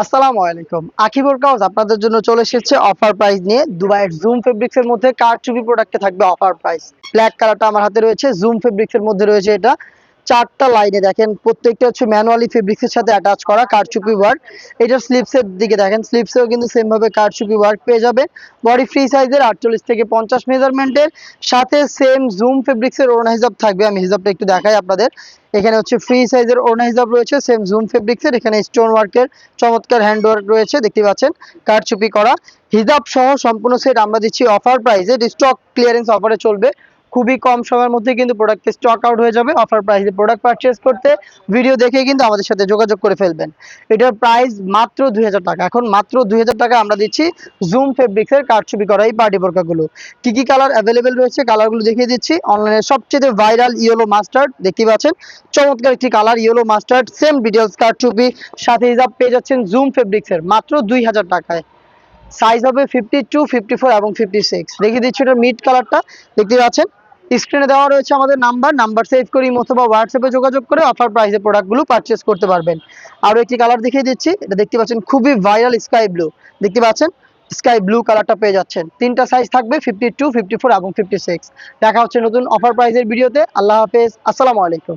আসসালামু আলাইকুম। আখিবর কাউজ আপনাদের জন্য চলে এসেছে অফার প্রাইস নিয়ে দুবাইয়ের জুম ফেব্রিক্স এর মধ্যে কারচুপি প্রোডাক্টে থাকবে অফার প্রাইস ব্ল্যাক কালারটা আমার হাতে রয়েছে জুম ফেব্রিক্স এর মধ্যে রয়েছে এটা। চারটা লাইনে দেখেন, প্রত্যেকটা হচ্ছে ম্যানুয়ালি ফেব্রিক্সের সাথে অ্যাটাচ করা কারচুপি ওয়ার্ক এটার স্লিপস এর দিকে দেখেন স্লিপসেও কিন্তু সেম ভাবে কারচুপি ওয়ার্ক পেয়ে যাবেন বডি ফ্রি সাইজের আটচল্লিশ থেকে পঞ্চাশ মেজারমেন্টের সাথে সেম জুম ফেব্রিক্সের ওড়না হিসাব থাকবে। আমি হিসাবটা একটু দেখাই আপনাদের। এখানে হচ্ছে ফ্রি সাইজের ওড়না হিসাব রয়েছে সেম জুম ফেব্রিক্সের এখানে স্টোন ওয়ার্কের চমৎকার হ্যান্ড ওয়ার্ক রয়েছে, দেখতে পাচ্ছেন, কারচুপি করা। হিজাব সহ সম্পূর্ণ সেট আমরা দিচ্ছি অফার প্রাইসে স্টক ক্লিয়ারেন্স অফারে চলবে। খুবই কম সময়ের মধ্যে কিন্তু প্রোডাক্ট স্টক আউট হয়ে যাবে। অফার প্রাইসে প্রোডাক্ট পারচেজ করতে ভিডিও দেখে কিন্তু আমাদের সাথে যোগাযোগ করে ফেলবেন। এটার প্রাইস মাত্র দুই টাকা। এখন মাত্র দুই টাকা আমরা দিচ্ছি জুম ফেব্রিক্সের কারচুপি করা এই পার্টি বোরকাগুলো। কি কি কালার অ্যাভেলেবেল রয়েছে কালারগুলো দেখিয়ে দিচ্ছি। অনলাইনে সবচেয়ে ভাইরাল ইয়েলো মাস্টার্ড দেখতে পাচ্ছেন? চমৎকার একটি colour yellow mustard same details কারচুপি, সাথে হিসাব পেয়ে যাচ্ছেন জুম ফেব্রিক্সের মাত্র দুই হাজার টাকায়। সাইজ হবে ফিফটি টু ফিফটি ফোর এবং ফিফটি সিক্স দেখিয়ে দিচ্ছি এটা মিড কালারটা দেখতে পাচ্ছেন? স্ক্রিনে দেওয়া রয়েছে আমাদের নাম্বার। নাম্বার সেভ করি অথবা হোয়াটসঅ্যাপে যোগাযোগ করে অফার প্রাইসে প্রোডাক্টগুলো পারচেস করতে পারবেন। আরও একটি কালার দেখিয়ে দিচ্ছি। এটা দেখতে পাচ্ছেন খুবই ভাইরাল স্কাই ব্লু দেখতে পাচ্ছেন? স্কাই ব্লু কালারটা পেয়ে যাচ্ছেন। তিনটা সাইজ থাকবে ফিফটি টু ফিফটি ফোর এবং ফিফটি সিক্স দেখা হচ্ছে নতুন অফার প্রাইসের ভিডিওতে আল্লাহ হাফেজ। আসসালামু আলাইকুম।